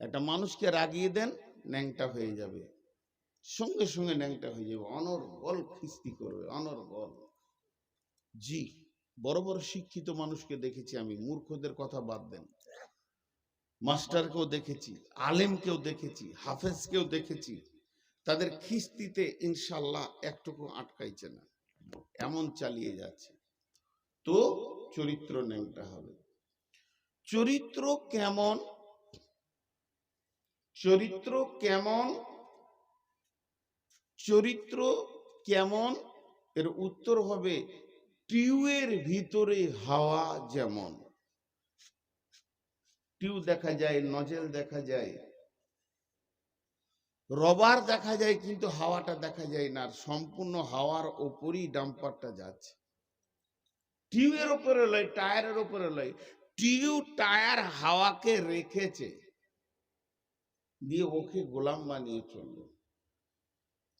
একটা মানুষকে রাগিয়ে দেন, ন্যাংটা হয়ে যাবে। সঙ্গে সঙ্গে ন্যাংটা হয়ে যাবে। অনর্গল খিস্তি করবে, অনর্গল। জি, বড় বড় শিক্ষিত মানুষকে দেখেছি আমি, মূর্খদের কথা বাদ দেন। মাস্টারকেও দেখেছি, আলেমকেও দেখেছি, হাফেজকেও দেখেছি। তাদের খিস্তিতে ইনশাল্লাহ একটুকু আটকাইছে না। এমন চালিয়ে যাচ্ছে। তো চরিত্র ন্যাংটা হবে। চরিত্র কেমন? চরিত্র কেমন? চরিত্র কেমন? এর উত্তর হবে টিউয়ের ভিতরে হাওয়া যেমন। টিউ দেখা যায়, নজেল দেখা যায়, রবার দেখা যায়, কিন্তু হাওয়াটা দেখা যায় না সম্পূর্ণ হাওয়ার ওপরই ডাম্পারটা যাচ্ছে। টিউয়ের ওপরে লয়, টায়ারের ওপরে লয়, টিউ টায়ার হাওয়াকে রেখেছে। দিয়ে ওকে গোলাম বানিয়ে চলল।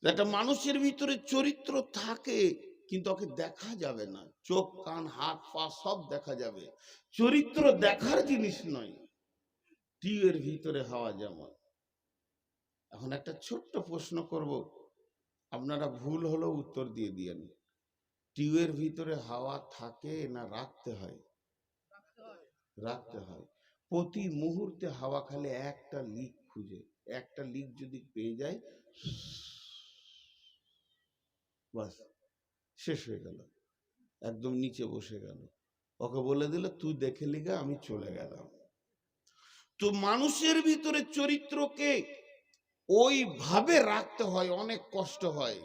একটা মানুষের ভিতরে চরিত্র থাকে কিন্তু ওকে দেখা যাবে না। চোখ কান হাত পা সব দেখা যাবে। চরিত্র দেখার জিনিস নয় টিউয়ের ভিতরে হাওয়া যেমন। এখন একটা ছোট্ট প্রশ্ন করব আপনারা ভুল হলেও উত্তর দিয়ে দিয়েন। টিউয়ের ভিতরে হাওয়া থাকে না রাখতে হয়। রাখতে হয়। প্রতি মুহূর্তে হাওয়া খালি একটা লিক খুঁজে। একটা লিক যদি পেয়ে যায়, বাস, শেষ হয়ে গেল। একদম নিচে বসে গেল। ওকে বলে দিল, তুই দেখে লিগা আমি চলে গেলাম। তো মানুষের ভিতরে চরিত্রকে ওইভাবে রাখতে হয়, অনেক কষ্ট হয়।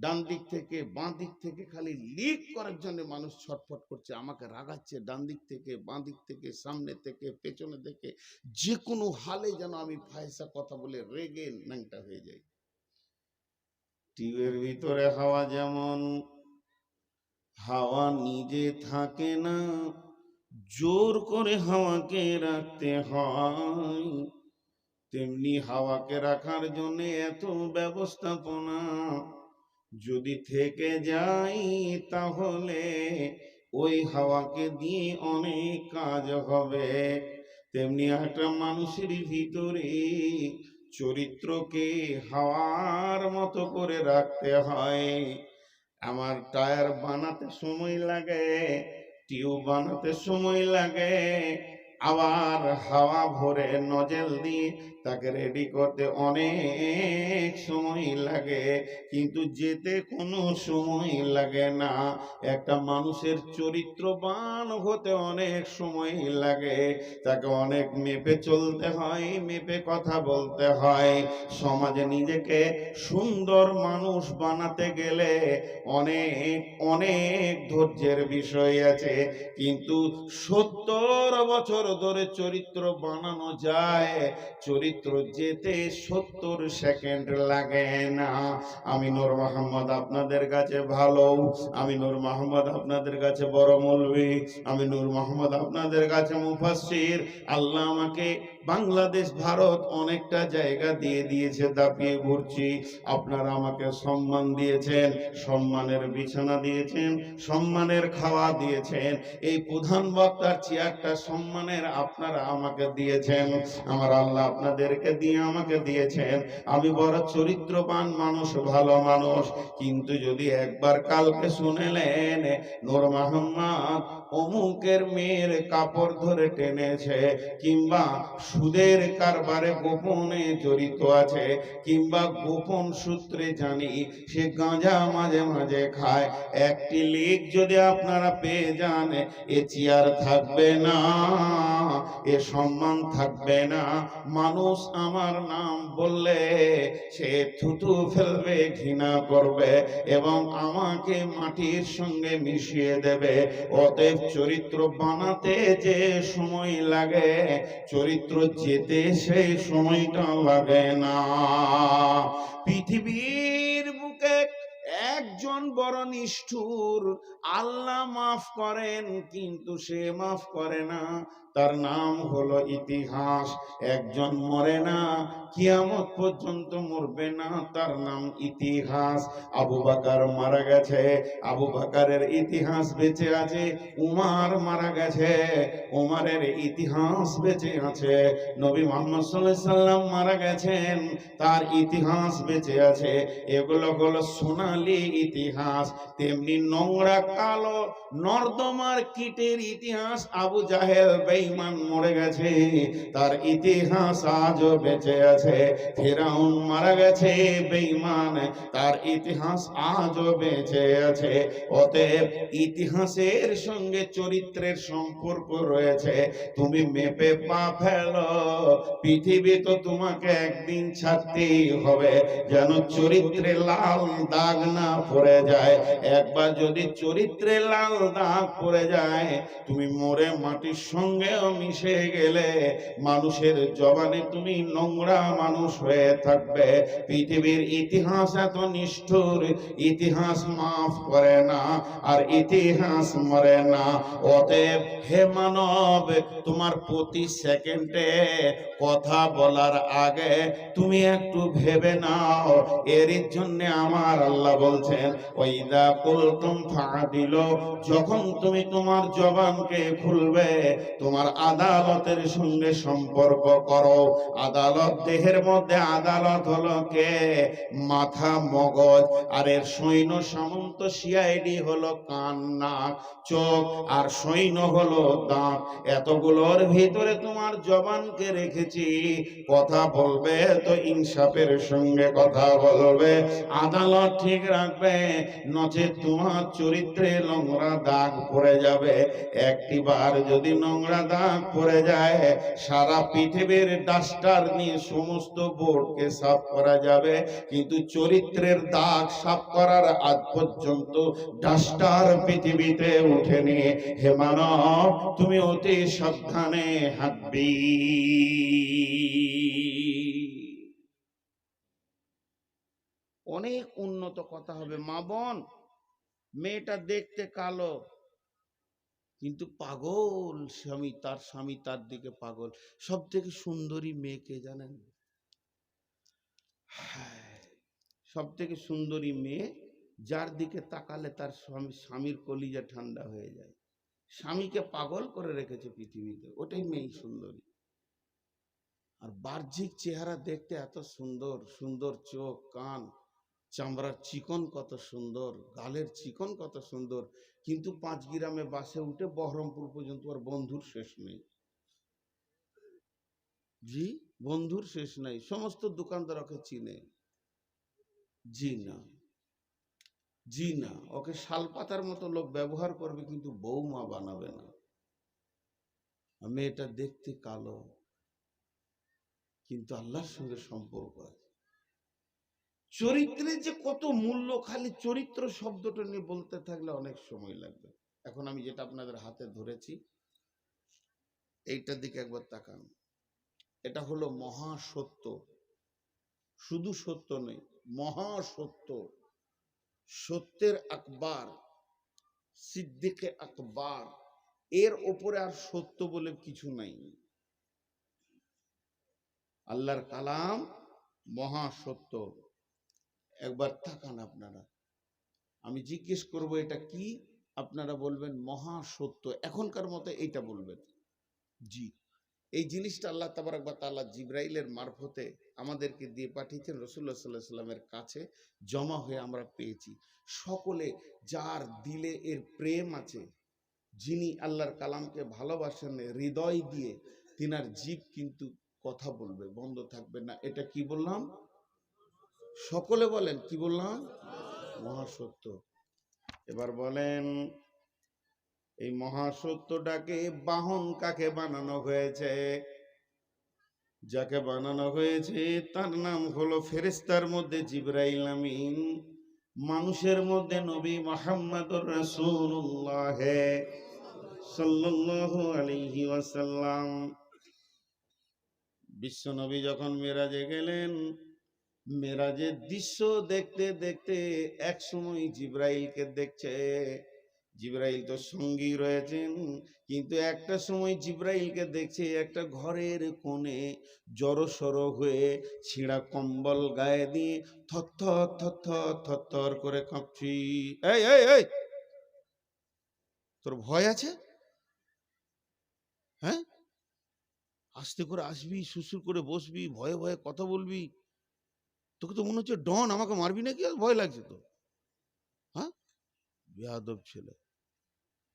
ডান দিক থেকে, বাঁ দিক থেকে খালি লিক করার জন্য মানুষ ছটফট করছে। আমাকে রাগাচ্ছে ডান দিক থেকে, বাঁ দিক থেকে, সামনে থেকে, পেছনে থেকে। যে কোনো হালে যেন আমি ফায়সা কথা বলে রেগে ন্যাংটা হয়ে যাই। টিউবের ভিতরে হাওয়া যেমন, হাওয়া নিজে থাকে না, জোর করে হাওয়াকে রাখতে হয়। তেমনি হাওয়াকে রাখার জন্য এত ব্যবস্থাপনা যদি থেকে যাই তাহলে ওই হাওয়াকে দিয়ে অনেক কাজ হবে। তেমনি একটা মানুষের ভিতরে চরিত্রকে হাওয়ার মতো করে রাখতে হয়। আমার টায়ার বানাতে সময় লাগে, টিউব বানাতে সময় লাগে আবার হাওয়া ভরে নজেল দিয়ে তাকে রেডি করতে অনেক সময় লাগে। কিন্তু যেতে কোনো সময় লাগে না। একটা মানুষের চরিত্রবান হতে অনেক সময় লাগে। তাকে অনেক মেপে চলতে হয়, মেপে কথা বলতে হয়। সমাজে নিজেকে সুন্দর মানুষ বানাতে গেলে অনেক অনেক ধৈর্যের বিষয় আছে। কিন্তু সত্তর বছর ধরে চরিত্র বানানো যায়। চরিত্র যেতে সত্তর সেকেন্ড লাগে না। আমি নূর মোহাম্মদ আপনাদের কাছে ভালো। আমি নূর মোহাম্মদ আপনাদের কাছে বড় মৌলবী। আমি নূর মোহাম্মদ আপনাদের কাছে মুফাসির আল্লাহ আমাকে বাংলাদেশ, ভারত অনেকটা জায়গা দিয়ে দিয়েছে, দাপিয়ে ঘুরছি। আপনারা আমাকে সম্মান দিয়েছেন, সম্মানের বিছানা দিয়েছেন, সম্মানের খাওয়া দিয়েছেন। এই প্রধান বক্তার চেয়ারটা সম্মানের আপনারা আমাকে দিয়েছেন। আমার আল্লাহ আপনাদেরকে দিয়ে আমাকে দিয়েছেন। আমি বড় চরিত্রবান মানুষ, ভালো মানুষ। কিন্তু যদি একবার কালকে শুনেলেন, নূর মোহাম্মদ অমুকের মেয়ের কাপড় ধরে টেনেছে, কিংবা সুদের কারবারে গোপনে জড়িত আছে, কিংবা গোপন সূত্রে জানি সে গাঁজা মাঝে মাঝে খায়। একটি লিক যদি আপনারা পেয়ে যান, এ চেয়ার থাকবে না, এ সম্মান থাকবে না। মানুষ আমার নাম বললে সে থুতু ফেলবে, ঘৃণা করবে, এবং আমাকে মাটির সঙ্গে মিশিয়ে দেবে। অতএব চরিত্র বানাতে যে সময় লাগে, চরিত্র যেতে সেই সময়টা লাগে না। পৃথিবীর বুকে একজন বড় নিষ্ঠুর, আল্লাহ মাফ করেন, কিন্তু সে মাফ করে না। তার নাম হলো ইতিহাস। একজন মরে না, কিয়ামত পর্যন্ত মরবে না, তার নাম ইতিহাস। আবু বাকার মারা গেছে, আবু বাকারের ইতিহাস বেঁচে আছে, উমার মারা গেছে, উমারের ইতিহাস বেঁচে আছে। নবী মোহাম্মদ সাল্লাম মারা গেছেন, তার ইতিহাস বেঁচে আছে। এগুলো হলো সোনালী ইতিহাস। তেমনি নোংরা কালো নর্দমার কীটের ইতিহাস আবু জাহেল বেঈমান মরে গেছে, তার ইতিহাস আজও বেঁচে আছে। ফেরাউন মারা গেছে, বেঈমান, তার ইতিহাস আজও বেঁচে আছে। অতএব ইতিহাসের সঙ্গে চরিত্রের সম্পর্ক রয়েছে। তুমি মেপে পা ফেলো, পৃথিবী তো তোমাকে একদিন ছাড়তেই হবে। যেন চরিত্রে লাল দাগ না পড়ে যায়। একবার যদি চরিত্রে লাল দাগ পড়ে যায়, তুমি মরে মাটির সঙ্গেও মিশে গেলে মানুষের জবানে তুমি নোংরা মানুষ হয়ে থাকবে। পৃথিবীর ইতিহাস এত নিষ্ঠুর, ইতিহাস মাফ করে না, আর ইতিহাস মরে না। অতএব হে মানব, তোমার প্রতি সেকেন্ডে কথা বলার আগে তুমি একটু ভেবে নাও। এর জন্য আমার আল্লাহ বলছেন ওইদা কুলতুম ফাদিল যখন তুমি তোমার জবানকে খুলবে, তোমার আদালতের সঙ্গে সম্পর্ক করো। আদালত দেহের মধ্যে আদালত হলো কে? মাথা মগজ। আর এর সৈন্য সামন্ত সিআইডি হলো কান, নাক, চোখ। আর সৈন্য হলো দাঁত। এতগুলোর ভিতরে তোমার জবানকে রেখেছি। কথা বলবে তো ইনসাফের সঙ্গে কথা বলবে। আদালত ঠিক রাখবে। নচে তোমার চরিত্রে নোংরা দাগ পড়ে যাবে। একটি বার যদি নোংরা দাগ পড়ে যায়, সারা পৃথিবীর ডাস্টার নিয়ে সমস্ত বোর্ডকে সাফ করা যাবে, কিন্তু চরিত্রের দাগ সাফ করার আগ পর্যন্ত ডাস্টার পৃথিবীতে উঠেনি হে মানব, তুমি অতি সাবধানে হাঁটবি। অনেক উন্নত কথা হবে, মা বোন। মেয়েটা দেখতে কালো কিন্তু পাগল স্বামী, তার স্বামী তার দিকে পাগল। সব থেকে সুন্দরী মেয়েকে জানেন? সব থেকে সুন্দরী মেয়ে যার দিকে তাকালে তার স্বামী, স্বামীর কলিজা ঠান্ডা হয়ে যায়। স্বামীকে পাগল করে রেখেছে পৃথিবীতে, ওটাই মেয়ে সুন্দরী। আর বাহ্যিক চেহারা দেখতে এত সুন্দর সুন্দর চোখ, কান চামড়ার চিকন কত সুন্দর, গালের চিকন কত সুন্দর, কিন্তু পাঁচ গ্রামে বাসে উঠে বহরমপুর পর্যন্ত ওর বন্ধুর শেষ নেই। জি? বন্ধুর শেষ নাই, সমস্ত দোকানদার ওকে চিনে। জি না। জি না, ওকে শালপাতার মতো লোক ব্যবহার করবে কিন্তু বৌমা বানাবে না। আর মেয়েটা দেখতে কালো, কিন্তু আল্লাহর সঙ্গে সম্পর্ক আছে। চরিত্রের যে কত মূল্য, খালি চরিত্র শব্দটা নিয়ে বলতে থাকলে অনেক সময় লাগবে। এখন আমি যেটা আপনাদের হাতে ধরেছি, এইটার দিকে একবার তাকান। এটা হলো মহা সত্য শুধু সত্য নেই মহা সত্য সত্যের আকবার, সিদ্দিকে আকবার। এর ওপরে আর সত্য বলে কিছু নাই। আল্লাহর কালাম মহা সত্য একবার তাকান আপনারা। আমি জিজ্ঞেস করব, এটা কি? আপনারা বলবেন, মহা সত্য। এখনকার মতো এইটা বলবেন। জি। এই জিনিসটা আল্লাহ তাবারাকবা তাআলা জিব্রাইলের মারফতে আমাদেরকে দিয়ে পাঠিয়েছেন রসুল্লাহ সাল্লাহ সাল্লামের কাছে জমা হয়ে আমরা পেয়েছি। সকলে যার দিলে এর প্রেম আছে, যিনি আল্লাহর কালামকে ভালোবাসেন, হৃদয় দিয়ে, তিনার জীব কিন্তু কথা বলবে, বন্ধ থাকবে না। এটা কি বললাম? সকলে বলেন, কি বললাম? মহাসত্য। এবার বলেন, এই মহাসত্যটাকে বাহন কাকে বানানো হয়েছে? যাকে বানানো হয়েছে, তার নাম হলো ফেরেস্তার মধ্যে জিব্রাইল আমিন। মানুষের মধ্যে নবী মোহাম্মদ রাসূলুল্লাহ সাল্লাল্লাহু আলাইহি ওয়াসাল্লাম। বিশ্ব নবী যখন মেরাজে গেলেন মেরাজের দৃশ্য দেখতে দেখতে এক সময় জিব্রাইলকে দেখছে। জিব্রাইল তো সঙ্গী রয়েছেন, কিন্তু একটা সময় জিব্রাইলকে দেখছে একটা ঘরের কোণে জড়সড় হয়ে ছিঁড়া কম্বল গায়ে দিয়ে থরথর থরথর থরথর করে কাঁপছি। এই এই এই! তোর ভয় আছে? হ্যাঁ? আস্তে করে আসবি সুসুর করে বসবি, ভয়ে ভয়ে কথা বলবি। তোকে তো মনে হচ্ছে ডন, আমাকে মারবি নাকি? ভয় লাগছে তো হ্যাঁ? বেয়াদব ছেলে।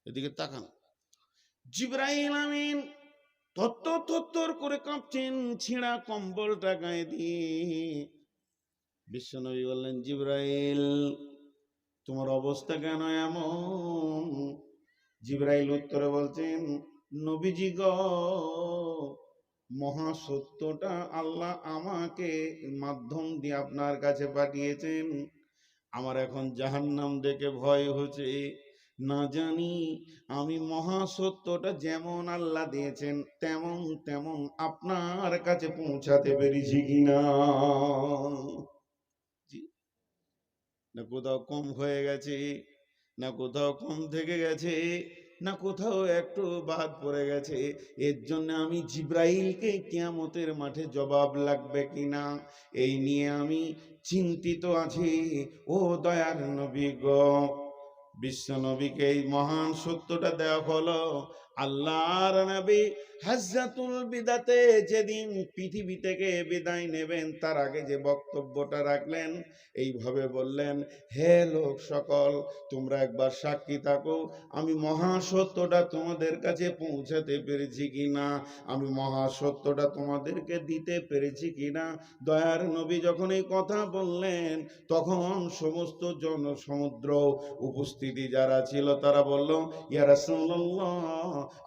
এদিকে তাকান জিব্রাইল আমিন তত্তর তত্তর করে কাঁপছেন, ছিঁড়া কম্বলটা গায়ে দিয়ে। বিশ্বনবী বললেন, জিব্রাইল, তোমার অবস্থা কেন এমন? জিব্রাইল উত্তরে বলছেন, নবীজি গ মহাসত্যটা আল্লাহ আমাকে মাধ্যম দিয়ে আপনার কাছে পাঠিয়েছেন। আমার এখন জাহান্নাম দেখে ভয় হচ্ছে। না জানি আমি মহাসত্যটা যেমন আল্লাহ দিয়েছেন, তেমন তেমন আপনার কাছে পৌঁছাতে পেরেছি কিনা। না কোথাও কম হয়ে গেছে, না কোথাও কম থেকে গেছে। না কোথাও একটু বাদ পড়ে গেছে। এর জন্য আমি জিব্রাইলকে কেয়ামতের মাঠে জবাব লাগবে কিনা এই নিয়ে আমি চিন্তিত আছি। ও দয়ার নবী গ, বিশ্ব নবীকে এই মহান সত্যটা দেওয়া হলো। আল্লাহর নবী হাজ্জাতুল বিদাতে যেদিন পৃথিবী থেকে বিদায় নেবেন, তার আগে যে বক্তব্যটা রাখলেন, এইভাবে বললেন, হে লোক সকল, তোমরা একবার সাক্ষী থাকো, আমি মহাসত্যটা তোমাদের কাছে পৌঁছাতে পেরেছি কিনা? আমি মহাসত্যটা তোমাদেরকে দিতে পেরেছি কিনা? দয়ার নবী যখন এই কথা বললেন, তখন সমস্ত জনসমুদ্র উপস্থিতি যারা ছিল, তারা বলল, ইয়া রাসূলুল্লাহ,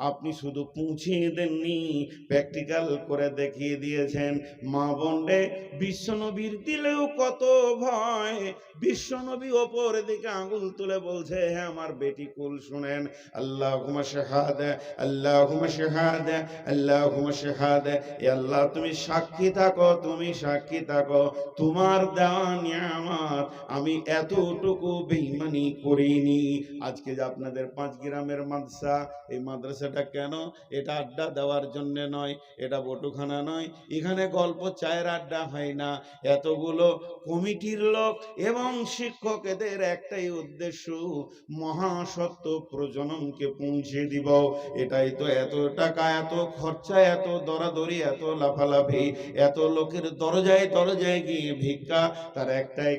আপনি শুধু পৌঁছিয়ে দেননি প্র্যাকটিক্যাল করে দেখিয়ে দিয়েছেন। মা বন্ডে বিশ্বনবীর দিলেও কত ভয়। বিশ্বনবী ওপর দিকে আঙুল তুলে বলছে হ্যাঁ আমার বেটি কুল শুনেন। আল্লাহ হুমা শেহাদ আল্লাহ হুমা শেহাদ আল্লাহ হুমা শেহাদ। এ আল্লাহ, তুমি সাক্ষী থাকো, তুমি সাক্ষী থাকো। তোমার দেওয়া নিয়ামত আমি এতটুকু বেইমানি করিনি। আজকে যে আপনাদের পাঁচ গ্রামের মাদ্রাসা, এই মাদ্রাসাটা কেন? এটা আড্ডা দেওয়ার জন্য নয়, এটা বটুখানা নয়। এখানে গল্প চায়ের আড্ডা হয় না। এতগুলো কমিটির লোক এবং শিক্ষক, এদের একটাই উদ্দেশ্য মহাসত্য প্রজননকে পৌঁছে দিব। এটাই তো এত টাকা, এত খরচা, এত দরাদরি, এত লাফালাফি, এত লোকের দরজায় দরজায় গিয়ে ভিক্ষা, তার একটাই